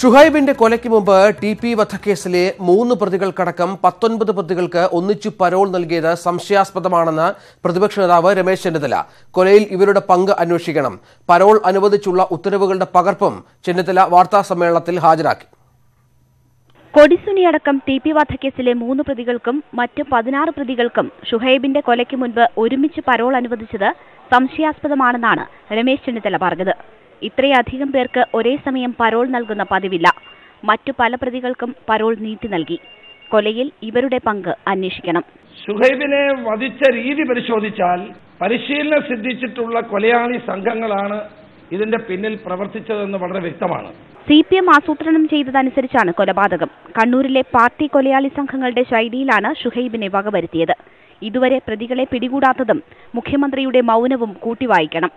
ഷുഹൈബിന്റെ കൊലയ്ക്ക് മുമ്പ് T P വധക്കേസിലെ മൂന്ന് പ്രതികൾക്കടക്കം പത്തൊൻപത് പ്രതികൾക്ക് ഒന്നിച്ചു പരോൾ നൽകിയത് സംശയാസ്പദമാണെന്ന് പ്രതിപക്ഷ നേതാവ് രമേശ് ചെന്നിത്തല. കൊലയിൽ ഇവരുടെ പങ്ക് അന്വേഷിക്കണം. പരോൾ അനുവദിച്ചുള്ള ഉത്തരവുകളുടെ പകർപ്പും ചെന്നിത്തല വാർത്താ സമ്മേളനത്തിൽ ഹാജരാക്കി. കൊടിസുനിയടക്കം ടി പി വധക്കേസിലെ മൂന്ന് പ്രതികൾക്കും മറ്റ് പതിനാറ് പ്രതികൾക്കും ഷുഹൈബിന്റെ കൊലയ്ക്ക് മുൻപ് ഒരുമിച്ച് പരോൾ അനുവദിച്ചത് സംശയാസ്പദമാണെന്നാണ് രമേശ് ചെന്നിത്തല പറഞ്ഞത്. ഇത്രയധികം പേർക്ക് ഒരേ സമയം പരോൾ നൽകുന്ന പതിവില്ല. മറ്റു പല പ്രതികൾക്കും പരോൾ നീട്ടി നൽകി. കൊലയിൽ ഇവരുടെ പങ്ക് അന്വേഷിക്കണം. സുഹൈബിനെ വധിച്ച രീതി പരിശോധിച്ചാൽ പരിശീലനം സിദ്ധിച്ചിട്ടുള്ള കൊലയാളി സംഘങ്ങളാണ് ഇതിന്റെ പിന്നിൽ പ്രവർത്തിച്ചതെന്ന് വളരെ വ്യക്തമാണ്. സി പി എം ആസൂത്രണം ചെയ്തതനുസരിച്ചാണ് കൊലപാതകം. കണ്ണൂരിലെ പാർട്ടി കൊലയാളി സംഘങ്ങളുടെ ശൈലിയിലാണ് ഷുഹൈബിനെ വകവരുത്തിയത്. ഇതുവരെ പ്രതികളെ പിടികൂടാത്തതും മുഖ്യമന്ത്രിയുടെ മൗനവും കൂട്ടിവായിക്കണം.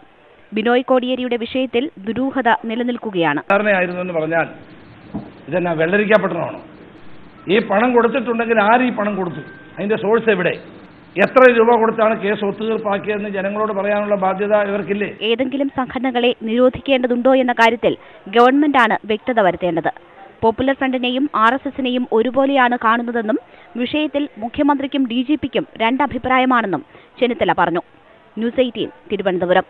ബിനോയ് കോടിയേരിയുടെ വിഷയത്തിൽ ദുരൂഹത നിലനിൽക്കുകയാണ്. ധാരണയായിരുന്നു എന്ന് പറഞ്ഞാൽ ഇതെന്നാ വെള്ളരിക്കപ്പെട്ടണമാണോ ഈ പണം കൊടുത്തിട്ടുണ്ടെങ്കിൽ ആര് ഈ പണം കൊടുത്തു? അതിന്റെ സോഴ്സ് എവിടെ? എത്ര രൂപ കൊടുത്താണ് കേസ് ഒത്തുതീർപ്പാക്കിയതെന്ന് ജനങ്ങളോട് പറയാനുള്ള ബാധ്യത ഇവർക്കില്ലേ? ഏതെങ്കിലും സംഘടനകളെ നിരോധിക്കേണ്ടതുണ്ടോ എന്ന കാര്യത്തിൽ ഗവൺമെന്റാണ് വ്യക്തത വരുത്തേണ്ടത്. പോപ്പുലർ ഫ്രണ്ടിനെയും ആർ എസ് എസിനെയും ഒരുപോലെയാണ് കാണുന്നതെന്നും വിഷയത്തിൽ മുഖ്യമന്ത്രിക്കും ഡി ജി പിക്കും രണ്ടഭിപ്രായമാണെന്നും ചെന്നിത്തല പറഞ്ഞു. News eighteen Thiruvananthapuram.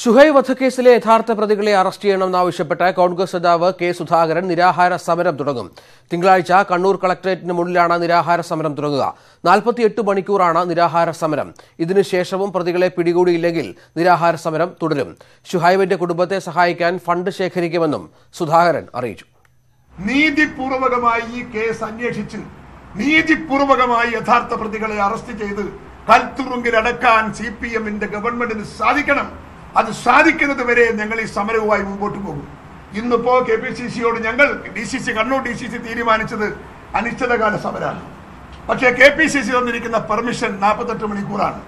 ഷുഹൈബ് വധക്കേസിലെ യഥാർത്ഥ പ്രതികളെ അറസ്റ്റ് ചെയ്യണമെന്നാവശ്യപ്പെട്ട് കോൺഗ്രസ് നേതാവ് കെ സുധാകരൻ നിരാഹാര സമരം തുടങ്ങും. തിങ്കളാഴ്ച കണ്ണൂർ കളക്ടറേറ്റിന് മുന്നിലാണ് നിരാഹാര സമരം തുടങ്ങുക. നാൽപ്പത്തിയെട്ട് മണിക്കൂറാണ് നിരാഹാര സമരം. ഇതിനുശേഷവും പ്രതികളെ പിടികൂടിയില്ലെങ്കിൽ നിരാഹാര സമരം തുടരും. ഷുഹൈബിന്റെ കുടുംബത്തെ സഹായിക്കാൻ ഫണ്ട് ശേഖരിക്കുമെന്നും സുധാകരൻ അറിയിച്ചു. നീതിപൂർവകമായി ഈ കേസ് അന്വേഷിച്ച് നീതിപൂർവകമായി യഥാർത്ഥ പ്രതികളെ അറസ്റ്റ് ചെയ്ത് കൽത്തുറുങ്കിലടക്കാൻ സി പി എമ്മിന്റെ ഗവൺമെന്റിന് സാധിക്കണം. അത് സാധിക്കുന്നത് വരെ ഞങ്ങൾ ഈ സമരവുമായി മുമ്പോട്ട് പോകും. ഇന്നിപ്പോ കെ പി സി സിയോട് ഞങ്ങൾ D C C Kannur D C C തീരുമാനിച്ചത് അനിശ്ചിതകാല സമരമാണ്. പക്ഷേ കെ പി സി സി തന്നിരിക്കുന്ന പെർമിഷൻ നാൽപ്പത്തെട്ട് മണിക്കൂറാണ്.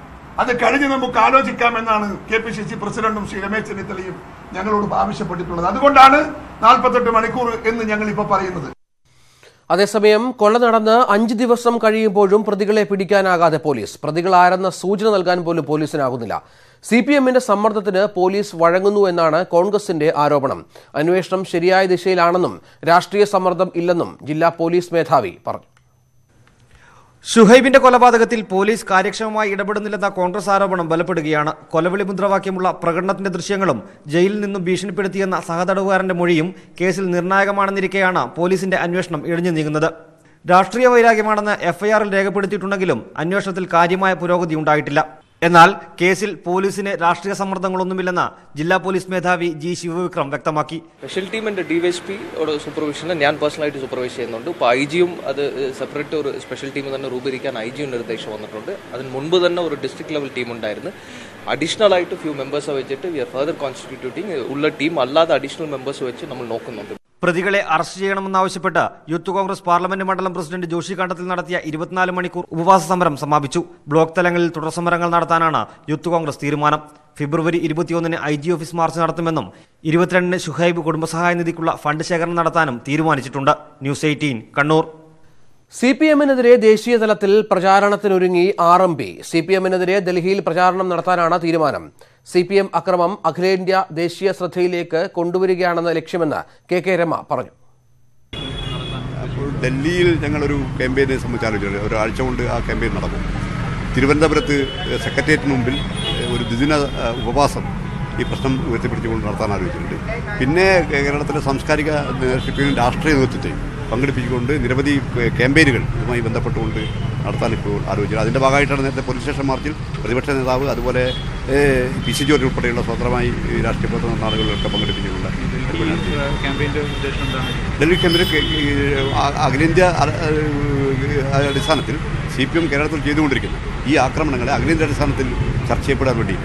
അത് കഴിഞ്ഞ് നമുക്ക് ആലോചിക്കാമെന്നാണ് കെ പി സി സി പ്രസിഡന്റും ശ്രീ രമേശ് ചെന്നിത്തലയും ഞങ്ങളോട് ആവശ്യപ്പെട്ടിട്ടുള്ളത്. അതുകൊണ്ടാണ് നാൽപ്പത്തെട്ട് മണിക്കൂർ എന്ന് ഞങ്ങൾ ഇപ്പോൾ പറയുന്നത്. അതേസമയം കൊല നടന്ന് അഞ്ച് ദിവസം കഴിയുമ്പോഴും പ്രതികളെ പിടിക്കാനാകാതെ പോലീസ്. പ്രതികൾ ആരെന്ന സൂചന നൽകാൻ പോലും പോലീസിനാകുന്നില്ല സി പി എമ്മിന്റെ സമ്മർദ്ദത്തിന് പോലീസ് വഴങ്ങുന്നു എന്നാണ് കോൺഗ്രസിന്റെ ആരോപണം. അന്വേഷണം ശരിയായ ദിശയിലാണെന്നും രാഷ്ട്രീയ സമ്മർദ്ദം ഇല്ലെന്നും ജില്ലാ പോലീസ് മേധാവി പറഞ്ഞു. ഷുഹൈബിന്റെ കൊലപാതകത്തിൽ പോലീസ് കാര്യക്ഷമമായി ഇടപെടുന്നില്ലെന്ന കോൺഗ്രസ് ആരോപണം ബലപ്പെടുകയാണ്. കൊലവിളി മുദ്രാവാക്യമുള്ള പ്രകടനത്തിന്റെ ദൃശ്യങ്ങളും ജയിലിൽ നിന്നും ഭീഷണിപ്പെടുത്തിയെന്ന സഹതടവുകാരന്റെ മൊഴിയും കേസിൽ നിർണായകമാണെന്നിരിക്കെയാണ് പോലീസിന്റെ അന്വേഷണം ഇഴഞ്ഞു നീങ്ങുന്നത്. രാഷ്ട്രീയ വൈരാഗ്യമാണെന്ന് എഫ്ഐആറിൽ രേഖപ്പെടുത്തിയിട്ടുണ്ടെങ്കിലും അന്വേഷണത്തിൽ കാര്യമായ പുരോഗതി ഉണ്ടായിട്ടില്ല. എന്നാൽ കേസിൽ പോലീസിന് രാഷ്ട്രീയ സമ്മർദ്ദങ്ങളൊന്നുമില്ലെന്ന് ജില്ലാ പോലീസ് മേധാവി ജി ശിവവിക്രം വ്യക്തമാക്കി. സ്പെഷ്യൽ ടീമിന്റെ ഡി വൈ എസ് പിയുടെ ഞാൻ പേഴ്സണലായിട്ട് സൂപ്പർവൈസ് ചെയ്യുന്നുണ്ട്. ഇപ്പോൾ ഐ ജിയും അത് സെപ്പറേറ്റ് ഒരു സ്പെഷ്യൽ ടീം തന്നെ രൂപീകരിക്കാൻ ഐ ജിയും നിർദ്ദേശം വന്നിട്ടുണ്ട്. അതിന് മുൻപ് തന്നെ ഒരു ഡിസ്ട്രിക്ട് ലെവൽ ടീം ഉണ്ടായിരുന്നു. അഡീഷണൽ ആയിട്ട് ഫ്യൂ മെമ്പേഴ്സ് വെച്ചിട്ട് വി ആർ ഫർദർ കോൺസ്റ്റിറ്റ്യൂട്ടിങ് ഉള്ള ടീം അല്ലാതെ അഡീഷണൽ മെമ്പേഴ്സ് വെച്ച് നമ്മൾ നോക്കുന്നുണ്ട്. പ്രതികളെ അറസ്റ്റ് ചെയ്യണമെന്നാവശ്യപ്പെട്ട് യൂത്ത് കോൺഗ്രസ് പാർലമെന്റ് മണ്ഡലം പ്രസിഡന്റ് ജോഷി കണ്ടത്തിൽ നടത്തിയ ഇരുപത്തിനാല് മണിക്കൂർ ഉപവാസ സമരം സമാപിച്ചു. ബ്ലോക്ക് തലങ്ങളിൽ തുടർ സമരങ്ങൾ നടത്താനാണ് യൂത്ത് കോൺഗ്രസ് തീരുമാനം. ഫെബ്രുവരി ഇരുപത്തിയൊന്നിന് ഐ ജി ഓഫീസ് മാർച്ച് നടത്തുമെന്നും ഇരുപത്തിരണ്ടിന് ഷുഹൈബ് കുടുംബസഹായ നിധിക്കുള്ള ഫണ്ട് ശേഖരണം നടത്താനും തീരുമാനിച്ചിട്ടുണ്ട്. News Eighteen Kannur. C P എമ്മിനെതിരെ ദേശീയ തലത്തിൽ പ്രചാരണത്തിനൊരുങ്ങി R M P. C P എമ്മിനെതിരെ ഡൽഹിയിൽ പ്രചാരണം നടത്താനാണ് തീരുമാനം. സി പി എം അക്രമം അഖിലേന്ത്യാ ദേശീയ ശ്രദ്ധയിലേക്ക് കൊണ്ടുവരികയാണെന്ന ലക്ഷ്യമെന്ന് കെ കെ രമ പറഞ്ഞു. ഡൽഹിയിൽ ഞങ്ങളൊരു ക്യാമ്പയിനെ സംബന്ധിച്ചാലോചിച്ചു ഒരാഴ്ച കൊണ്ട് ആ ക്യാമ്പയിൻ നടക്കും തിരുവനന്തപുരത്ത് സെക്രട്ടേറിയറ്റിന് മുമ്പിൽ ഒരു ദ്വിദിന ഉപവാസം ഈ പ്രശ്നം ഉയർത്തിപ്പിടിച്ചുകൊണ്ട് നടത്താൻ ആലോചിച്ചിട്ടുണ്ട്. പിന്നെ കേരളത്തിലെ സാംസ്കാരിക നേതൃത്വത്തെയും രാഷ്ട്രീയ നേതൃത്വത്തെയും പങ്കെടുപ്പിച്ചുകൊണ്ട് നിരവധി ക്യാമ്പയിനുകൾ ഇതുമായി ബന്ധപ്പെട്ടുകൊണ്ട് നടത്താൻ ഇപ്പോൾ ആലോചിച്ചത് അതിന്റെ ഭാഗമായിട്ടാണ് നേരത്തെ പോലീസ് സ്റ്റേഷൻ മാർച്ചിൽ പ്രതിപക്ഷ നേതാവ് അതുപോലെ പി സി ജോർജ് ഉൾപ്പെടെയുള്ള സ്വതന്ത്രമായി രാഷ്ട്രീയ പ്രവർത്തന നാടുകളിലൊക്കെ പങ്കെടുപ്പിച്ചിട്ടുണ്ട്. ഡൽഹി ക്യാമ്പിന് അഖിലേന്ത്യാ അടിസ്ഥാനത്തിൽ സി പി എം കേരളത്തിൽ ചെയ്തുകൊണ്ടിരിക്കുന്ന ഈ ആക്രമണങ്ങളെ അഖിലേന്ത്യാ അടിസ്ഥാനത്തിൽ ചർച്ച ചെയ്യപ്പെടാൻ വേണ്ടി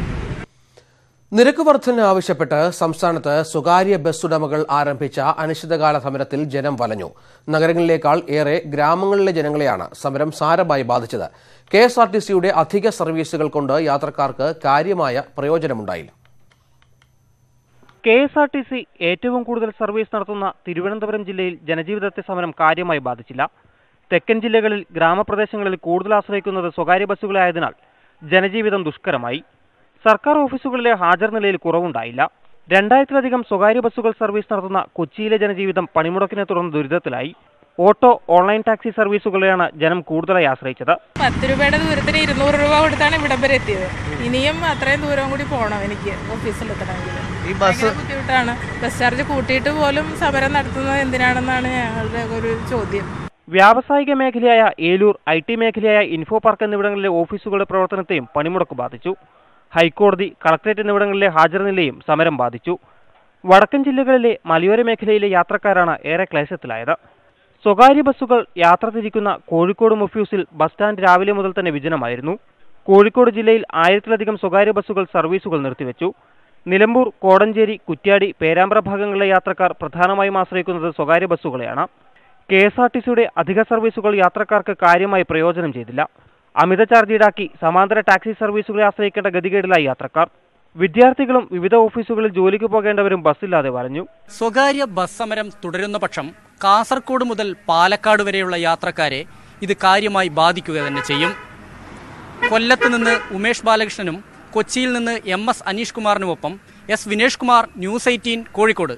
നിരക്ക് വർധന ആവശ്യപ്പെട്ട് സംസ്ഥാനത്ത് സ്വകാര്യ ബസ് ഉടമകൾ ആരംഭിച്ച അനിശ്ചിതകാല സമരത്തിൽ ജനം വലഞ്ഞു. നഗരങ്ങളിലേക്കാൾ ഏറെ ഗ്രാമങ്ങളിലെ ജനങ്ങളെയാണ് സമരം സാരമായി ബാധിച്ചത്. കെ എസ് ആർ ടി സിയുടെ അധിക സർവീസുകൾ കൊണ്ട് യാത്രക്കാർക്ക് കാര്യമായ പ്രയോജനമുണ്ടായില്ല. K S R T C ഏറ്റവും കൂടുതൽ സർവീസ് നടത്തുന്ന തിരുവനന്തപുരം ജില്ലയിൽ ജനജീവിതത്തെ സമരം കാര്യമായി ബാധിച്ചില്ല. തെക്കൻ ജില്ലകളിൽ ഗ്രാമപ്രദേശങ്ങളിൽ കൂടുതൽ ആശ്രയിക്കുന്നത് സ്വകാര്യ ബസ്സുകളായതിനാൽ ജനജീവിതം ദുഷ്കരമായി. സർക്കാർ ഓഫീസുകളിലെ ഹാജർ നിലയിൽ കുറവുണ്ടായില്ല. രണ്ടായിരത്തിലധികം സ്വകാര്യ ബസ്സുകൾ സർവീസ് നടത്തുന്ന കൊച്ചിയിലെ ജനജീവിതം പണിമുടക്കിനെ തുടർന്ന് ദുരിതത്തിലായി. ഓട്ടോ ഓൺലൈൻ ടാക്സി സർവീസുകളെയാണ് ജനം കൂടുതലായി ആശ്രയിച്ചത്. പത്ത് രൂപയുടെ ദൂരത്തിന് ഇരുന്നൂറ് രൂപ കൊടുത്താണ് ഇവിടം വരെ എത്തിയത്. ഇനിയും അത്രയും ദൂരം കൂടി പോകണം എനിക്ക് ഓഫീസിലെത്തണമെങ്കിൽ. ഈ ബസ് ബുദ്ധിമുട്ടാണ്. ബസ് ചാർജ് കൂട്ടിയിട്ട് പോലും സമരം നടത്തുന്നത് എന്തിനാണെന്നാണ് ഞങ്ങളുടെ ഒരു ചോദ്യം. വ്യാവസായിക മേഖലയായ ഏലൂർ ഐ ടി മേഖലയായ ഇൻഫോ പാർക്ക് എന്നിവിടങ്ങളിലെ ഓഫീസുകളുടെ പ്രവർത്തനത്തെയും പണിമുടക്ക് ബാധിച്ചു. ഹൈക്കോടതി കളക്ടറേറ്റ് എന്നിവിടങ്ങളിലെ ഹാജർ നിലയും സമരം ബാധിച്ചു. വടക്കൻ ജില്ലകളിലെ മലയോര മേഖലയിലെ യാത്രക്കാരാണ് ഏറെ ക്ലേശത്തിലായത്. സ്വകാര്യ ബസ്സുകൾ യാത്ര തിരിക്കുന്ന കോഴിക്കോട് മുഫ്യൂസിൽ ബസ് സ്റ്റാൻഡ് രാവിലെ മുതൽ തന്നെ വിജനമായിരുന്നു. കോഴിക്കോട് ജില്ലയിൽ ആയിരത്തിലധികം സ്വകാര്യ ബസ്സുകൾ സർവീസുകൾ നിർത്തിവെച്ചു. നിലമ്പൂർ കോടഞ്ചേരി കുറ്റ്യാടി പേരാമ്പ്ര ഭാഗങ്ങളിലെ യാത്രക്കാർ പ്രധാനമായും ആശ്രയിക്കുന്നത് സ്വകാര്യ ബസ്സുകളെയാണ്. കെ എസ് ആർ ടി സിയുടെ അധിക സർവീസുകൾ യാത്രക്കാർക്ക് കാര്യമായി പ്രയോജനം ചെയ്തില്ല. അമിത ചാർജ് ഈടാക്കി സമാന്തര ടാക്സി സർവീസുകളെ ആശ്രയിക്കേണ്ട ഗതികേടിലായി യാത്രക്കാർ. വിദ്യാർത്ഥികളും വിവിധ ഓഫീസുകളിൽ ജോലിക്ക് പോകേണ്ടവരും ബസ്സില്ലാതെ വലഞ്ഞു സ്വകാര്യ ബസ് സമരം തുടരുന്ന പക്ഷം കാസർകോട് മുതൽ പാലക്കാട് വരെയുള്ള യാത്രക്കാരെ ഇത് കാര്യമായി ബാധിക്കുക തന്നെ ചെയ്യും. കൊല്ലത്ത് നിന്ന് ഉമേഷ് ബാലകൃഷ്ണനും കൊച്ചിയിൽ നിന്ന് M S Aneesh കുമാറിനുമൊപ്പം S Vinesh Kumar News Eighteen Kozhikode.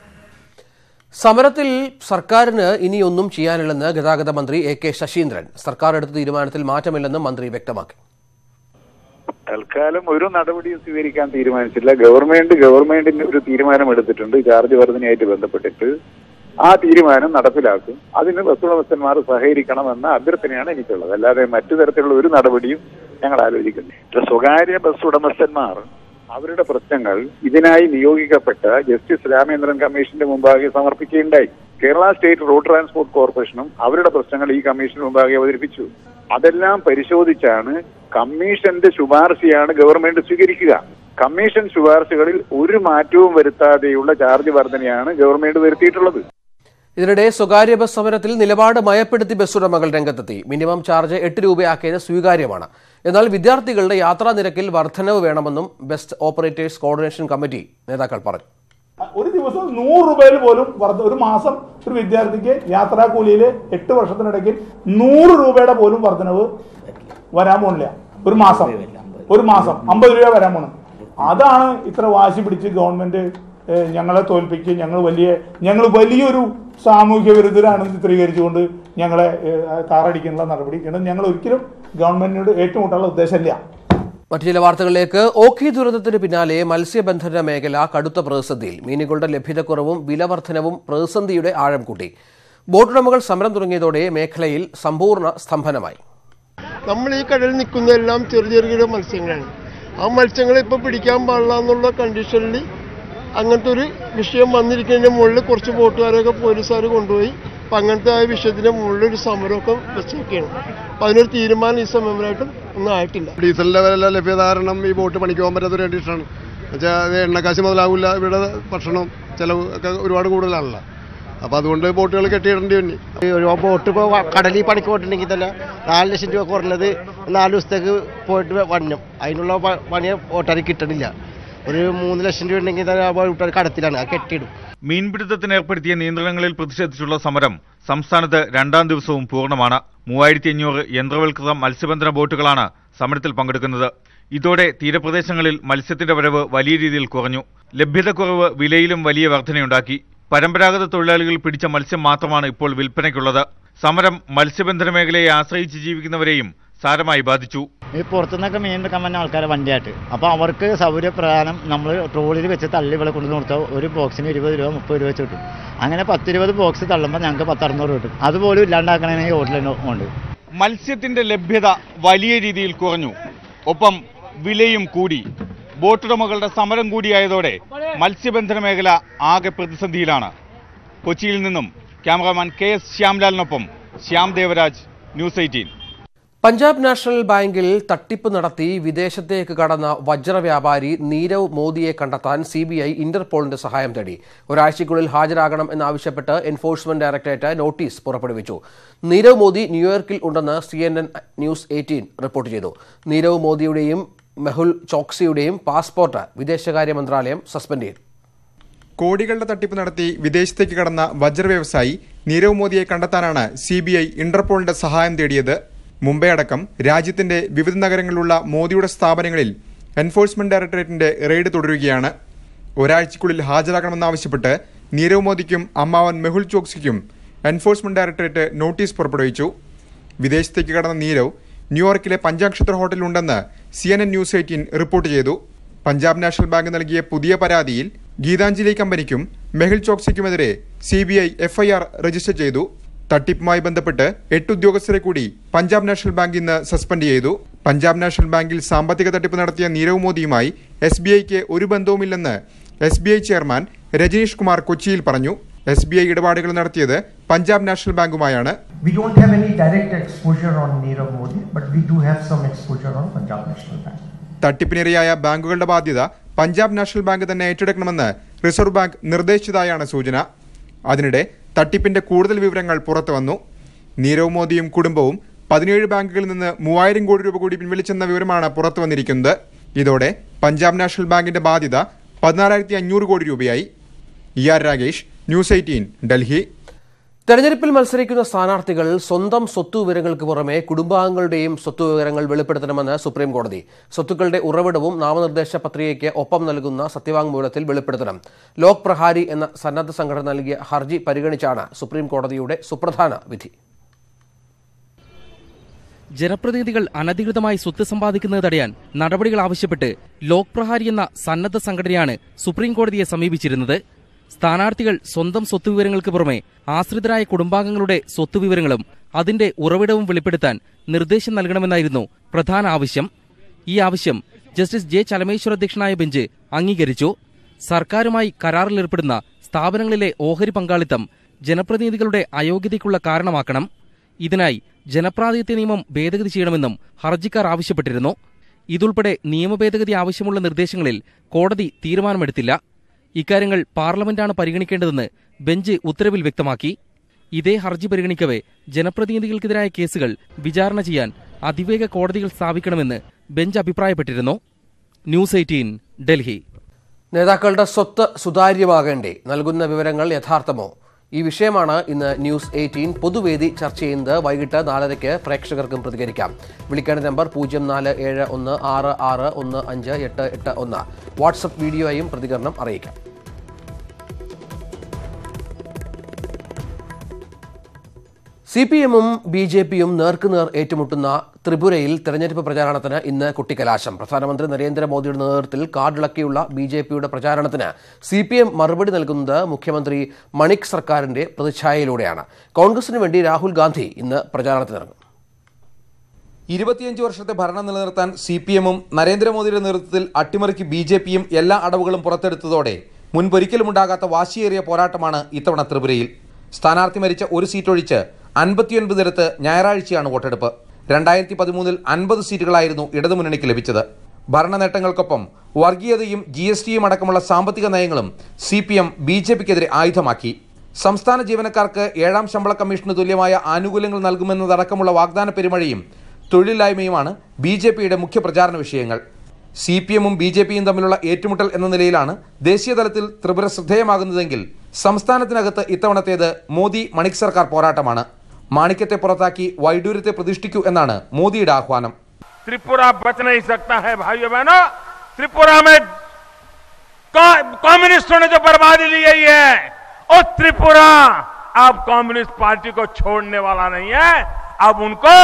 സമരത്തിൽ സർക്കാരിന് ഇനിയൊന്നും ചെയ്യാനില്ലെന്ന് ഗതാഗത മന്ത്രി എ കെ ശശീന്ദ്രൻ. സർക്കാർ എടുത്ത തീരുമാനത്തിൽ മാറ്റമില്ലെന്നും മന്ത്രി വ്യക്തമാക്കി. തൽക്കാലം ഒരു നടപടിയും സ്വീകരിക്കാൻ തീരുമാനിച്ചില്ല. ഗവൺമെന്റ് ഗവൺമെന്റിന് ഒരു തീരുമാനം എടുത്തിട്ടുണ്ട് ചാർജ് വർധനയായിട്ട് ബന്ധപ്പെട്ടിട്ട് ആ തീരുമാനം നടപ്പിലാക്കും. അതിന് ബസ്സുടമസ്ഥന്മാർ സഹകരിക്കണമെന്ന അഭ്യർത്ഥനയാണ് എനിക്കുള്ളത്. അല്ലാതെ മറ്റു തരത്തിലുള്ള ഒരു നടപടിയും ഞങ്ങൾ ആലോചിക്കുന്നില്ല. സ്വകാര്യ ബസ് ഉടമസ്ഥന്മാർ അവരുടെ പ്രശ്നങ്ങൾ ഇതിനായി നിയോഗിക്കപ്പെട്ട ജസ്റ്റിസ് രാമേന്ദ്രൻ കമ്മീഷന്റെ മുമ്പാകെ സമർപ്പിക്കുകയുണ്ടായി. കേരള സ്റ്റേറ്റ് റോഡ് ട്രാൻസ്പോർട്ട് കോർപ്പറേഷനും അവരുടെ പ്രശ്നങ്ങൾ ഈ കമ്മീഷന് മുമ്പാകെ അവതരിപ്പിച്ചു. അതെല്ലാം പരിശോധിച്ചാണ് കമ്മീഷന്റെ ശുപാർശയാണ് ഗവൺമെന്റ് സ്വീകരിക്കുക. കമ്മീഷൻ ശുപാർശകളിൽ ഒരു മാറ്റവും വരുത്താതെയുള്ള ചാർജ് വർധനയാണ് ഗവൺമെന്റ് വരുത്തിയിട്ടുള്ളത്. ഇതിനിടെ സ്വകാര്യ ബസ് സമരത്തിൽ നിലപാട് മയപ്പെടുത്തി ബസ് ഉടമകൾ രംഗത്തെത്തി. മിനിമം ചാർജ് എട്ട് രൂപയാക്കിയത് സ്വീകാര്യമാണ്. എന്നാൽ വിദ്യാർത്ഥികളുടെ യാത്രാ നിരക്കിൽ വർധനവ് വേണമെന്നും ബെസ്റ്റ് ഓപ്പറേറ്റേഴ്സ് കോർഡിനേഷൻ കമ്മിറ്റി നേതാക്കൾ പറഞ്ഞു. ഒരു ദിവസം നൂറ് രൂപയിൽ പോലും ഒരു മാസം ഒരു വിദ്യാർത്ഥിക്ക് യാത്രാ കൂലിയിൽ എട്ട് വർഷത്തിനിടയ്ക്ക് നൂറ് രൂപയുടെ പോലും വർധനവ് വരാൻ പോണില്ല. ഒരു മാസം. ഒരു മാസം. അമ്പത് രൂപ വരാൻ പോണം. അതാണ് ഇത്ര വാശി പിടിച്ച് ഗവൺമെന്റ് ഞങ്ങളെ തോൽപ്പിച്ച് ഞങ്ങൾ വലിയ ഞങ്ങൾ വലിയൊരു സാമൂഹ്യ വിരുദ്ധരാണെന്ന് ചിത്രീകരിച്ചുകൊണ്ട് ഞങ്ങളെ താറടിക്കാനുള്ള നടപടി. ഞങ്ങൾ ഒരിക്കലും ഗവൺമെന്റിനോട് ഏറ്റുമുട്ടാനുള്ള ഉദ്ദേശമില്ല മറ്റു ചില വാർത്തകളിലേക്ക് ഓഖി ദുരന്തത്തിന് പിന്നാലെ മത്സ്യബന്ധന മേഖല കടുത്ത പ്രതിസന്ധിയിൽ. മീനുകളുടെ ലഭ്യതക്കുറവും വിലവർദ്ധനവും പ്രതിസന്ധിയുടെ ആഴം കൂട്ടി. ബോട്ടുടമകൾ സമരം തുടങ്ങിയതോടെ മേഖലയിൽ സമ്പൂർണ സ്തംഭനമായി. നമ്മൾ ഈ കടലിൽ നിൽക്കുന്നതെല്ലാം ചെറിയ ചെറിയ മത്സ്യങ്ങളാണ്. ആ മത്സ്യങ്ങളെ ഇപ്പൊ പിടിക്കാൻ പാടില്ല എന്നുള്ള കണ്ടീഷനിൽ അങ്ങനത്തെ ഒരു വിഷയം വന്നിരിക്കുന്നതിന്റെ മുകളിൽ കുറച്ച് ബോട്ടുകാരൊക്കെ പോലീസുകാർ കൊണ്ടുപോയി അപ്പൊ അങ്ങനത്തെ ആ വിഷയത്തിന്റെ മുകളിൽ ഒരു സമരമൊക്കെ വെച്ചേക്കാണ്. അപ്പൊ അതിനൊരു തീരുമാനം ഈ സമയമായിട്ടും ഒന്നും ആയിട്ടില്ല. ഡീസലിന്റെ വില ലഭ്യത കാരണം ഈ ബോട്ട് പണിക്ക് പോകാൻ പറ്റാത്തൊരു കണ്ടീഷനാണ് വെച്ചാൽ എണ്ണക്കാശ് മുതലാവില്ല ഇവിടെ ഭക്ഷണം ചിലവ് ഒക്കെ ഒരുപാട് കൂടുതലാണല്ലോ. അപ്പോൾ അതുകൊണ്ട് ബോട്ടുകൾ കെട്ടിയിടേണ്ടി വന്നി. ഒരു ബോട്ട് ഇപ്പോൾ കടലിൽ പണിക്ക് പോയിട്ടുണ്ടെങ്കിൽ തന്നെ നാല് ലക്ഷം രൂപ കുറഞ്ഞത് നാല് ദിവസത്തേക്ക് പോയിട്ട് വണ്ണം അതിനുള്ള പണിയെ പണി ഓട്ടാരി കിട്ടണില്ല. ഒരു മൂന്ന് ലക്ഷം രൂപ ഉണ്ടെങ്കിൽ തന്നെ ആ ബോട്ടാർ കടത്തിലാണ് അത് കെട്ടിയിടും. മീൻപിടുത്തത്തിന് ഏർപ്പെടുത്തിയ നിയന്ത്രണങ്ങളിൽ പ്രതിഷേധിച്ചുള്ള സമരം സംസ്ഥാനത്ത് രണ്ടാം ദിവസവും പൂർണമാണ്. മൂവായിരത്തി അഞ്ഞൂറ് യന്ത്രവൽകൃത മത്സ്യബന്ധന ബോട്ടുകളാണ് സമരത്തിൽ പങ്കെടുക്കുന്നത്. ഇതോടെ തീരപ്രദേശങ്ങളിൽ മത്സ്യത്തിന്റെ വരവ് വലിയ രീതിയിൽ കുറഞ്ഞു. ലഭ്യതക്കുറവ് വിലയിലും വലിയ വർധനയുണ്ടാക്കി. പരമ്പരാഗത തൊഴിലാളികൾ പിടിച്ച മത്സ്യം മാത്രമാണ് ഇപ്പോൾ വിൽപ്പനയ്ക്കുള്ളത്. സമരം മത്സ്യബന്ധന മേഖലയെ ആശ്രയിച്ച് ജീവിക്കുന്നവരെയും സാരമായി ബാധിച്ചു. ഈ പുറത്തുനിന്നൊക്കെ മീൻ എടുക്കാൻ വന്ന ആൾക്കാരെ വണ്ടിയായിട്ട്. അപ്പോൾ അവർക്ക് സൗകര്യപ്രധാനം നമ്മൾ ട്രോളിൽ വെച്ച് തള്ളി ഇവിടെ കൊണ്ടു കൊടുത്താൽ ഒരു ബോക്സിന് ഇരുപത് രൂപ മുപ്പത് രൂപ വെച്ച് കിട്ടും. അങ്ങനെ പത്തിരുപത് ബോക്സ് തള്ളുമ്പോൾ ഞങ്ങൾക്ക് പത്തറുന്നൂറ് കിട്ടും. അതുപോലും ഇല്ലാണ്ടാക്കണമെങ്കിൽ ഹോട്ടലിന് ഉണ്ട്. മത്സ്യത്തിന്റെ ലഭ്യത വലിയ രീതിയിൽ കുറഞ്ഞു. ഒപ്പം വിലയും കൂടി. ബോട്ടുടമകളുടെ സമരം കൂടിയായതോടെ മത്സ്യബന്ധന മേഖല ആകെ പ്രതിസന്ധിയിലാണ്. കൊച്ചിയിൽ നിന്നും cameraman K S ശ്യാംലാലിനൊപ്പം Shyam Devaraj News Eighteen. Punjab National ബാങ്കിൽ തട്ടിപ്പ് നടത്തി വിദേശത്തേക്ക് കടന്ന വജ്ര വ്യാപാരി നീരവ് മോദിയെ കണ്ടെത്താൻ സി ബി ഐ ഇന്റർപോളിന്റെ സഹായം തേടി. ഒരാഴ്ചയ്ക്കുള്ളിൽ ഹാജരാകണം എന്നാവശ്യപ്പെട്ട് എൻഫോഴ്സ്മെന്റ് ഡയറക്ടറേറ്റ് നോട്ടീസ് പുറപ്പെടുവിച്ചു. നീരവ് മോദി ന്യൂയോർക്കിൽ ഉണ്ടെന്ന് C N N news eighteen report ചെയ്തു. നീരവ് മോദിയുടെയും മെഹുൽ ചോക്സിയുടെയും പാസ്പോർട്ട് വിദേശകാര്യ മന്ത്രാലയം സസ്പെൻഡ് ചെയ്തു. കോടികളുടെ തട്ടിപ്പ് നടത്തി വിദേശത്തേക്ക് കടന്ന വജ്ര വ്യവസായി നീരവ് മോദിയെ കണ്ടെത്താനാണ് സി ബി ഐ ഇന്റർപോളിന്റെ സഹായം തേടിയത് മുംബൈ അടക്കം രാജ്യത്തിന്റെ വിവിധ നഗരങ്ങളിലുള്ള മോദിയുടെ സ്ഥാപനങ്ങളിൽ എൻഫോഴ്സ്മെന്റ് ഡയറക്ടറേറ്റിന്റെ റെയ്ഡ് തുടരുകയാണ്. ഒരാഴ്ചയ്ക്കുള്ളിൽ ഹാജരാക്കണമെന്നാവശ്യപ്പെട്ട് നീരവ് മോദിക്കും അമ്മാവൻ മെഹുൽ ചോക്സിക്കും എൻഫോഴ്സ്മെന്റ് ഡയറക്ടറേറ്റ് നോട്ടീസ് പുറപ്പെടുവിച്ചു. വിദേശത്തേക്ക് കടന്ന നീരവ് ന്യൂയോർക്കിലെ പഞ്ചാക്ഷത്ര ഹോട്ടലിലുണ്ടെന്ന് C N N News Eighteen report ചെയ്തു. പഞ്ചാബ് നാഷണൽ ബാങ്ക് നൽകിയ പുതിയ പരാതിയിൽ ഗീതാഞ്ജലി കമ്പനിക്കും Mehul ചോക്സിക്കുമെതിരെ C B I FIR register ചെയ്തു. തട്ടിപ്പുമായി ബന്ധപ്പെട്ട് എട്ട് ഉദ്യോഗസ്ഥരെ കൂടി പഞ്ചാബ് നാഷണൽ ബാങ്ക് ഇന്ന് സസ്പെൻഡ് ചെയ്തു. പഞ്ചാബ് നാഷണൽ ബാങ്കിൽ സാമ്പത്തിക തട്ടിപ്പ് നടത്തിയ നീരവ് മോദിയുമായി എസ് ബി ഐക്ക് ഒരു ബന്ധവുമില്ലെന്ന് S B I chairman Rajnish Kumar കൊച്ചിയിൽ പറഞ്ഞു. എസ് ബി ഐ ഇടപാടുകൾ നടത്തിയത് പഞ്ചാബ് നാഷണൽ ബാങ്കുമായാണ്. We don't have any direct exposure on Nirav Modi, but we do have some exposure on Punjab National Bank. തട്ടിപ്പിനിരയായ ബാങ്കുകളുടെ ബാധ്യത പഞ്ചാബ് നാഷണൽ ബാങ്ക് തന്നെ ഏറ്റെടുക്കണമെന്ന് reserve bank നിർദ്ദേശിച്ചതായാണ് സൂചന. അതിനിടെ തട്ടിപ്പിന്റെ കൂടുതൽ വിവരങ്ങൾ പുറത്തു വന്നു. നീരവ് മോദിയും കുടുംബവും പതിനേഴ് ബാങ്കുകളിൽ നിന്ന് മൂവായിരം കോടി രൂപ കൂടി പിൻവലിച്ചെന്ന വിവരമാണ് പുറത്തു വന്നിരിക്കുന്നത്. ഇതോടെ പഞ്ചാബ് നാഷണൽ ബാങ്കിന്റെ ബാധ്യത പതിനാലായിരത്തി അഞ്ഞൂറ് കോടി രൂപയായി. E R Ragesh News Eighteen Delhi. തെരഞ്ഞെടുപ്പിൽ മത്സരിക്കുന്ന സ്ഥാനാർത്ഥികൾ സ്വന്തം സ്വത്ത് വിവരങ്ങൾക്ക് പുറമെ കുടുംബാംഗങ്ങളുടെയും സ്വത്ത് വിവരങ്ങൾ വെളിപ്പെടുത്തണമെന്ന് സുപ്രീം കോടതി സ്വത്തുക്കളുടെ ഉറവിടവും നാമനിർദ്ദേശ പത്രികയ്ക്ക് ഒപ്പം നൽകുന്ന സത്യവാങ്മൂലത്തിൽ വെളിപ്പെടുത്തണം. ലോക് പ്രഹാരി എന്ന സന്നദ്ധ സംഘടന നൽകിയ ഹർജി പരിഗണിച്ചാണ് സുപ്രീം കോടതിയുടെ സുപ്രധാന വിധി. ജനപ്രതിനിധികൾ അനധികൃതമായി സ്വത്ത് സമ്പാദിക്കുന്നത് തടയാൻ നടപടികൾ ആവശ്യപ്പെട്ട് ലോക് പ്രഹാരി എന്ന സന്നദ്ധ സംഘടനയാണ് സുപ്രീം കോടതിയെ സമീപിച്ചിരുന്നത്. സ്ഥാനാർത്ഥികൾ സ്വന്തം സ്വത്ത് വിവരങ്ങൾക്ക് പുറമെ ആശ്രിതരായ കുടുംബാംഗങ്ങളുടെ സ്വത്ത് വിവരങ്ങളും അതിന്റെ ഉറവിടവും വെളിപ്പെടുത്താൻ നിർദ്ദേശം നൽകണമെന്നായിരുന്നു പ്രധാന ആവശ്യം. ഈ ആവശ്യം ജസ്റ്റിസ് ജെ ചലമേശ്വർ അധ്യക്ഷനായ ബെഞ്ച് അംഗീകരിച്ചു. സർക്കാരുമായി കരാറിലേർപ്പെടുന്ന സ്ഥാപനങ്ങളിലെ ഓഹരി പങ്കാളിത്തം ജനപ്രതിനിധികളുടെ അയോഗ്യതയ്ക്കുള്ള കാരണമാക്കണം. ഇതിനായി ജനപ്രാതിനിധ്യ നിയമം ഭേദഗതി ചെയ്യണമെന്നും ഹർജിക്കാർ ആവശ്യപ്പെട്ടിരുന്നു. ഇതുൾപ്പെടെ നിയമഭേദഗതി ആവശ്യമുള്ള നിർദ്ദേശങ്ങളിൽ കോടതി തീരുമാനമെടുത്തില്ല. ഇക്കാര്യങ്ങൾ പാർലമെന്റാണ് പരിഗണിക്കേണ്ടതെന്ന് ബെഞ്ച് ഉത്തരവിൽ വ്യക്തമാക്കി. ഇതേ ഹർജി പരിഗണിക്കവേ ജനപ്രതിനിധികൾക്കെതിരായ കേസുകൾ വിചാരണ ചെയ്യാൻ അതിവേഗ കോടതികൾ സ്ഥാപിക്കണമെന്ന് ബെഞ്ച് അഭിപ്രായപ്പെട്ടിരുന്നു. News Eighteen Delhi. നേതാക്കളുടെ സ്വത്ത് സുതാര്യമാകേണ്ടേ നൽകുന്ന വിവരങ്ങൾ യഥാർത്ഥമോ? ഈ വിഷയമാണ് ഇന്ന് ന്യൂസ് എയ്റ്റീൻ. പൊതുവേദി ചർച്ച ചെയ്യുന്നത് വൈകിട്ട് നാലരയ്ക്ക് പ്രേക്ഷകർക്കും പ്രതികരിക്കാം. വിളിക്കേണ്ട നമ്പർ പൂജ്യം നാല് ഏഴ് ഒന്ന് ആറ് ആറ് ഒന്ന് അഞ്ച് എട്ട് എട്ട് ഒന്ന്. വാട്സപ്പ് വീഡിയോയും പ്രതികരണം അറിയിക്കാം. സി പി എമ്മും ബി ജെ പിയും നേർക്കുനേർ ഏറ്റുമുട്ടുന്ന ത്രിപുരയിൽ തെരഞ്ഞെടുപ്പ് പ്രചാരണത്തിന് ഇന്ന് കുട്ടിക്കലാശം. പ്രധാനമന്ത്രി നരേന്ദ്രമോദിയുടെ നേതൃത്വത്തിൽ കാർഡിളക്കിയുള്ള ബി ജെ പിയുടെ പ്രചാരണത്തിന് സി പി എം മറുപടി നൽകുന്നത് മുഖ്യമന്ത്രി മണിക് സർക്കാരിന്റെ പ്രതിച്ഛായയിലൂടെയാണ്. കോൺഗ്രസിന് വേണ്ടി രാഹുൽ ഗാന്ധി ഇന്ന് പ്രചാരണത്തിനിറങ്ങും. ഇരുപത്തിയഞ്ച് വർഷത്തെ ഭരണം നിലനിർത്താൻ സി പി എമ്മും നരേന്ദ്രമോദിയുടെ നേതൃത്വത്തിൽ അട്ടിമറിക്ക് ബി ജെ പിയും എല്ലാ അടവുകളും പുറത്തെടുത്തതോടെ മുൻപൊരിക്കലുമുണ്ടാകാത്ത വാശിയേറിയ പോരാട്ടമാണ് ഇത്തവണ ത്രിപുരയിൽ. സ്ഥാനാർത്ഥി മരിച്ച ഒരു സീറ്റൊഴിച്ച് അൻപത്തിയൊൻപതിടത്ത് ഞായറാഴ്ചയാണ് വോട്ടെടുപ്പ്. രണ്ടായിരത്തി പതിമൂന്നിൽ അൻപത് സീറ്റുകളായിരുന്നു ഇടതുമുന്നണിക്ക് ലഭിച്ചത്. ഭരണ നേട്ടങ്ങൾക്കൊപ്പം വർഗീയതയും ജി എസ് ടിയും അടക്കമുള്ള സാമ്പത്തിക നയങ്ങളും C P M B J പിക്കെതിരെ ആയുധമാക്കി. സംസ്ഥാന ജീവനക്കാർക്ക് ഏഴാം ശമ്പള കമ്മീഷന് തുല്യമായ ആനുകൂല്യങ്ങൾ നൽകുമെന്നതടക്കമുള്ള വാഗ്ദാന പെരുമഴയും തൊഴിലില്ലായ്മയുമാണ് ബി ജെ പിയുടെ മുഖ്യ പ്രചാരണ വിഷയങ്ങൾ. സി പി എമ്മും ബി ജെ പിയും തമ്മിലുള്ള ഏറ്റുമുട്ടൽ എന്ന നിലയിലാണ് ദേശീയതലത്തിൽ ത്രിപുര ശ്രദ്ധേയമാകുന്നതെങ്കിൽ സംസ്ഥാനത്തിനകത്ത് ഇത്തവണത്തേത് മോദി മണിക് സർക്കാർ പോരാട്ടമാണ്. മാണിക്യത്തെ പുറത്താക്കി വൈഡൂര്യത്തെ പ്രതിഷ്ഠിക്കൂ എന്നാണ് മോദിയുടെ ആഹ്വാനം त्रिपुरा बच नहीं सकता है भाइयों बहनों त्रिपुरा में का- कम्युनिस्टों ने जो बर्बादी ली गई है और त्रिपुरा अब कम्युनिस्ट पार्टी को छोड़ने वाला नहीं है अब उनको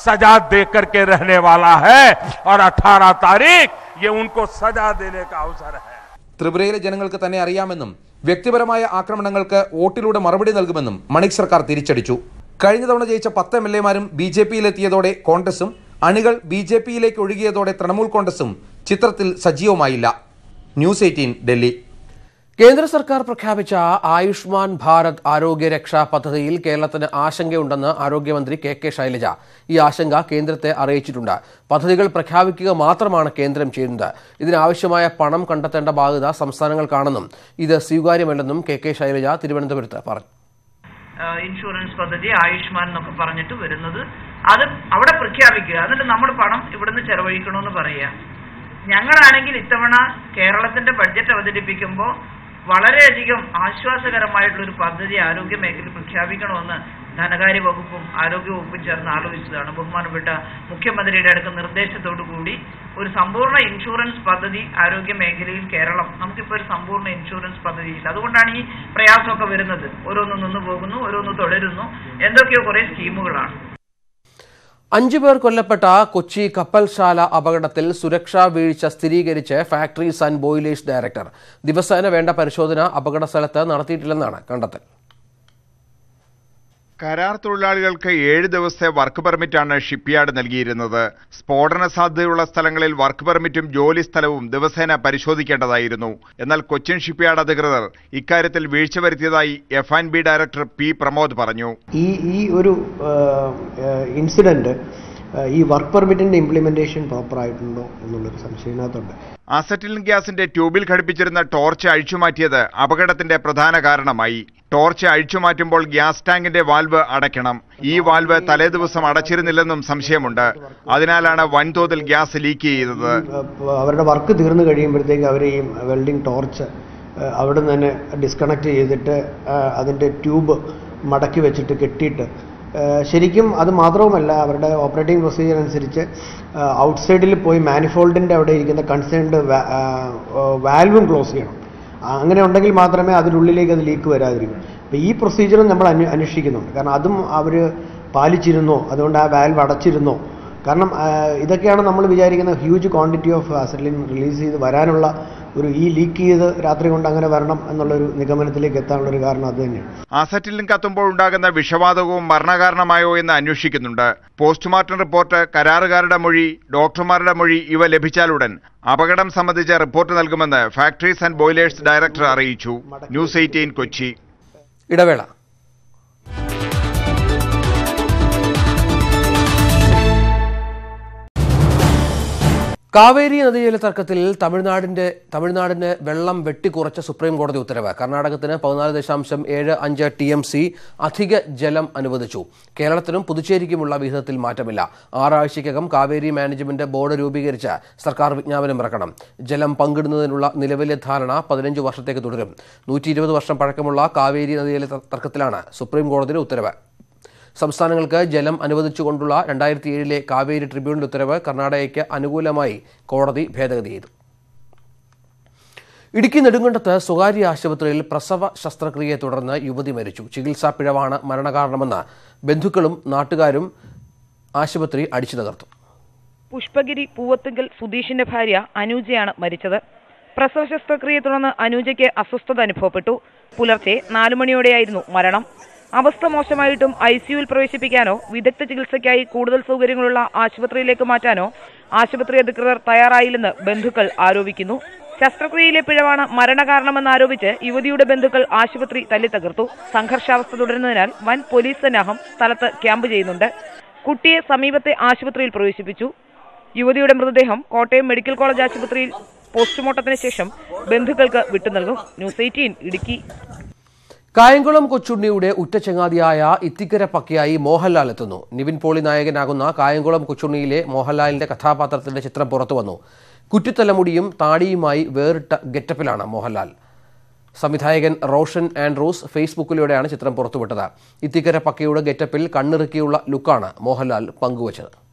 सजा दे करके रहने वाला है और 18 तारीख ये उनको सजा देने का अवसर है ത്രിപുരയിലെ ജനങ്ങൾക്ക് തന്നെ അറിയാമെന്നും വ്യക്തിപരമായ ആക്രമണങ്ങൾക്ക് വോട്ടിലൂടെ മറുപടി നൽകുമെന്നും മണിക് സർക്കാർ തിരിച്ചടിച്ചു കഴിഞ്ഞ തവണ ജയിച്ച പത്ത് എം എൽ എമാരും ബി ജെ പിയിലെത്തിയതോടെ കോൺഗ്രസും അണികൾ ബി ജെ പിയിലേക്ക് ഒഴുകിയതോടെ തൃണമൂൽ കോൺഗ്രസും ചിത്രത്തിൽ സജീവമായില്ല. News eighteen Delhi. കേന്ദ്ര സർക്കാർ പ്രഖ്യാപിച്ച ആയുഷ്മാൻ ഭാരത് ആരോഗ്യ രക്ഷാ പദ്ധതിയിൽ കേരളത്തിന് ആശങ്കയുണ്ടെന്ന് ആരോഗ്യമന്ത്രി കെ കെ ശൈലജ ഈ ആശങ്ക കേന്ദ്രത്തെ അറിയിച്ചിട്ടുണ്ട്. പദ്ധതികൾ പ്രഖ്യാപിക്കുക മാത്രമാണ് കേന്ദ്രം ചെയ്യുന്നത്. ഇതിനാവശ്യമായ പണം കണ്ടെത്തേണ്ട ബാധ്യത സംസ്ഥാനങ്ങൾക്കാണെന്നും ഇത് സ്വീകാര്യമല്ലെന്നും കെ കെ ശൈലജ തിരുവനന്തപുരത്ത് പറഞ്ഞു. ഇൻഷുറൻസ് പദ്ധതി ആയുഷ്മാൻ എന്നൊക്കെ പറഞ്ഞിട്ട് വരുന്നത്. അത് അവിടെ പ്രഖ്യാപിക്കുക. എന്നിട്ട് നമ്മൾ പണം ഇവിടുന്ന് ചെലവഴിക്കണമെന്ന് പറയുക. ഞങ്ങളാണെങ്കിൽ ഇത്തവണ കേരളത്തിന്റെ ബഡ്ജറ്റ് അവതരിപ്പിക്കുമ്പോൾ വളരെയധികം ആശ്വാസകരമായിട്ടുള്ള ഒരു പദ്ധതി ആരോഗ്യ മേഖലയിൽ പ്രഖ്യാപിക്കണമെന്ന് ധനകാര്യ വകുപ്പും ആരോഗ്യ വകുപ്പും ചേർന്ന് ആലോചിച്ചതാണ് ബഹുമാനപ്പെട്ട മുഖ്യമന്ത്രിയുടെ അടുത്ത നിർദ്ദേശത്തോടു കൂടി ഒരു സമ്പൂർണ ഇൻഷുറൻസ് പദ്ധതി ആരോഗ്യ മേഖലയിൽ കേരളം. നമുക്കിപ്പോൾ ഒരു സമ്പൂർണ ഇൻഷുറൻസ് പദ്ധതി ഇല്ല അതുകൊണ്ടാണ് ഈ പ്രയാസമൊക്കെ വരുന്നത്. ഓരോന്ന് നിന്ന് പോകുന്നു ഓരോന്ന് തുടരുന്നു. എന്തൊക്കെയോ കുറെ സ്കീമുകളാണ്. അഞ്ചു പേർ കൊല്ലപ്പെട്ട കൊച്ചി കപ്പൽശാല അപകടത്തിൽ സുരക്ഷാ വീഴ്ച സ്ഥിരീകരിച്ച് ഫാക്ടറീസ് ആൻഡ് ബോയിലേഴ്സ് ഡയറക്ടർ. ദിവസേന വേണ്ട പരിശോധന അപകട സ്ഥലത്ത് നടത്തിയിട്ടില്ലെന്നാണ് കണ്ടെത്തൽ. കരാർ തൊഴിലാളികൾക്ക് ഏഴ് ദിവസത്തെ വർക്ക് പെർമിറ്റാണ് ഷിപ്പ്യാർഡ് നൽകിയിരുന്നത്. സ്ഫോടന സാധ്യതയുള്ള സ്ഥലങ്ങളിൽ വർക്ക് പെർമിറ്റും ജോലി സ്ഥലവും ദിവസേന പരിശോധിക്കേണ്ടതായിരുന്നു. എന്നാൽ കൊച്ചിൻ ഷിപ്പ്യാർഡ് അധികൃതർ ഇക്കാര്യത്തിൽ വീഴ്ച വരുത്തിയതായി F and B director P Pramod പറഞ്ഞു. ഈ ഈ ഒരു ഇൻസിഡന്റ് ഈ വർക്ക് പെർമിറ്റിന്റെ ഇംപ്ലിമെന്റേഷൻ പ്രോപ്പർ ആയിട്ടുണ്ടോ എന്നുള്ളൊരു സംശയത്തിനകത്തുണ്ട്. അസറ്റിൽ ഗ്യാസിന്റെ ട്യൂബിൽ ഘടിപ്പിച്ചിരുന്ന ടോർച്ച് അഴിച്ചുമാറ്റിയത് അപകടത്തിന്റെ പ്രധാന കാരണമായി. ടോർച്ച് അഴിച്ചുമാറ്റുമ്പോൾ ഗ്യാസ് ടാങ്കിന്റെ വാൽവ് അടയ്ക്കണം. ഈ വാൽവ് തലേദിവസം അടച്ചിരുന്നില്ലെന്നും സംശയമുണ്ട്. അതിനാലാണ് വൻതോതിൽ ഗ്യാസ് ലീക്ക് ചെയ്തത്. അവരുടെ വർക്ക് തീർന്നു കഴിയുമ്പോഴത്തേക്ക് അവർ ഈ വെൽഡിംഗ് ടോർച്ച് അവിടെ നിന്ന് തന്നെ ഡിസ്കണക്ട് ചെയ്തിട്ട് അതിന്റെ അതിന്റെ ട്യൂബ് മടക്കി വെച്ചിട്ട് കെട്ടിയിട്ട് ശരിക്കും അത് മാത്രവുമല്ല അവരുടെ ഓപ്പറേറ്റിംഗ് പ്രൊസീജിയർ അനുസരിച്ച് ഔട്ട്സൈഡിൽ പോയി മാനിഫോൾഡിന്റെ അവിടെ ഇരിക്കുന്ന കൺസേൺഡ് വാൽവും ക്ലോസ് ചെയ്യണം. അങ്ങനെ ഉണ്ടെങ്കിൽ മാത്രമേ അതിനുള്ളിലേക്ക് അത് ലീക്ക് വരാതിരിക്കൂ. അപ്പോൾ ഈ പ്രൊസീജിയറും നമ്മൾ അന്വ അന്വേഷിക്കുന്നുണ്ട്. കാരണം അതും അവർ പാലിച്ചിരുന്നോ? അതുകൊണ്ട് ആ വാൽവ് അടച്ചിരുന്നോ? കാരണം ഇതൊക്കെയാണ് നമ്മൾ വിചാരിക്കുന്ന huge quantity of acetylene release ചെയ്ത് വരാനുള്ള ഒരു ഈ ലീക്ക് ചെയ്ത് രാത്രി കൊണ്ട് അങ്ങനെ വരണം എന്നുള്ളൊരു നിഗമനത്തിലേക്ക് എത്താനുള്ള ഒരു കാരണം അത് തന്നെയാണ്. അസറ്റിലിൻ കത്തുമ്പോൾ ഉണ്ടാകുന്ന വിഷവാതകവും മരണകാരണമായോ എന്ന് അന്വേഷിക്കുന്നുണ്ട്. പോസ്റ്റ്മോർട്ടം റിപ്പോർട്ട് കരാറുകാരുടെ മൊഴി ഡോക്ടർമാരുടെ മൊഴി ഇവ ലഭിച്ചാലുടൻ അപകടം സംബന്ധിച്ച റിപ്പോർട്ട് നൽകുമെന്ന് ഫാക്ടറീസ് ആൻഡ് ബോയിലേഴ്സ് ഡയറക്ടർ അറിയിച്ചു. News Eighteen Kochi. ഇടവേള. കാവേരി നദീജല തർക്കത്തിൽ തമിഴ്നാടിന്റെ തമിഴ്നാടിന് വെള്ളം വെട്ടിക്കുറച്ച സുപ്രീം കോടതി ഉത്തരവ്. കർണാടകത്തിന് പതിനാല് ദശാംശം ഏഴ് അഞ്ച് ടി എം സി അധിക ജലം അനുവദിച്ചു. കേരളത്തിനും പുതുച്ചേരിക്കുമുള്ള വിഹിതത്തിൽ മാറ്റമില്ല. ആറാഴ്ചയ്ക്കകം കാവേരി മാനേജ്മെന്റ് ബോർഡ് രൂപീകരിച്ച് സർക്കാർ വിജ്ഞാപനം ഇറക്കണം. ജലം പങ്കിടുന്നതിനുള്ള നിലവിലെ ധാരണ പതിനഞ്ച് വർഷത്തേക്ക് തുടരും. നൂറ്റി വർഷം പഴക്കമുള്ള കാവേരി നദീജല തർക്കത്തിലാണ് സുപ്രീം കോടതിയുടെ ഉത്തരവ്. സംസ്ഥാനങ്ങൾക്ക് ജലം അനുവദിച്ചുകൊണ്ടുള്ള രണ്ടായിരത്തി ഏഴിലെ കാവേരി ട്രിബ്യൂണൽ ഉത്തരവ് കർണാടകയ്ക്ക് അനുകൂലമായി കോടതി ഭേദഗതി ചെയ്തു. ഇടുക്കി നെടുങ്കണ്ടത്ത് സ്വകാര്യ ആശുപത്രിയിൽ പ്രസവ ശസ്ത്രക്രിയയെ തുടർന്ന് യുവതി മരിച്ചു. ചികിത്സാ പിഴവാണ് മരണകാരണമെന്ന് ബന്ധുക്കളും നാട്ടുകാരും ആശുപത്രി അടിച്ചു തകർത്തു. പുഷ്പഗിരി പൂവത്തുങ്കൽ സുധീഷിന്റെ ഭാര്യ അനൂജയാണ് മരിച്ചത്. പ്രസവ ശസ്ത്രക്രിയയെ തുടർന്ന് അനൂജയ്ക്ക് അസ്വസ്ഥത അനുഭവപ്പെട്ടു. പുലർച്ചെ നാലു മണിയോടെയായിരുന്നു മരണം. അവസ്ഥ മോശമായിട്ടും ഐ പ്രവേശിപ്പിക്കാനോ വിദഗ്ധ ചികിത്സയ്ക്കായി കൂടുതൽ സൗകര്യങ്ങളുള്ള ആശുപത്രിയിലേക്ക് മാറ്റാനോ ആശുപത്രി അധികൃതർ തയ്യാറായില്ലെന്ന് ബന്ധുക്കൾ ആരോപിക്കുന്നു. ശസ്ത്രക്രിയയിലെ പിഴവാണ് മരണകാരണമെന്നാരോപിച്ച് യുവതിയുടെ ബന്ധുക്കൾ ആശുപത്രി തല്ലിത്തകർത്തു. സംഘർഷാവസ്ഥ തുടരുന്നതിനാൽ വൻ പോലീസ് സന്നാഹം സ്ഥലത്ത് ക്യാമ്പ് ചെയ്യുന്നുണ്ട്. കുട്ടിയെ സമീപത്തെ ആശുപത്രിയിൽ പ്രവേശിപ്പിച്ചു. യുവതിയുടെ മൃതദേഹം കോട്ടയം മെഡിക്കൽ കോളേജ് ആശുപത്രിയിൽ പോസ്റ്റ്മോർട്ടത്തിന് ശേഷം ബന്ധുക്കൾക്ക് വിട്ടുനൽകും. News Eighteen Idukki. കായംകുളം കൊച്ചുണ്ണിയുടെ ഉറ്റച്ചങ്ങാതിയായ ഇത്തിക്കര പക്കയായി മോഹൻലാൽ എത്തുന്നു. നിവിൻ പോളി നായകനാകുന്ന കായംകുളം കൊച്ചുണ്ണിയിലെ മോഹൻലാലിന്റെ കഥാപാത്രത്തിന്റെ ചിത്രം പുറത്തു വന്നു. കുറ്റിത്തലമുടിയും താടിയുമായി വേറിട്ട ഗെറ്റപ്പിലാണ് മോഹൻലാൽ. സംവിധായകൻ റോഷൻ ആൻഡ്രൂസ് ഫേസ്ബുക്കിലൂടെയാണ് ചിത്രം പുറത്തുവിട്ടത്. ഇത്തിക്കര പക്കയുടെ ഗെറ്റപ്പിൽ കണ്ണിറുക്കിയുള്ള ലുക്കാണ് മോഹൻലാൽ പങ്കുവച്ചത്.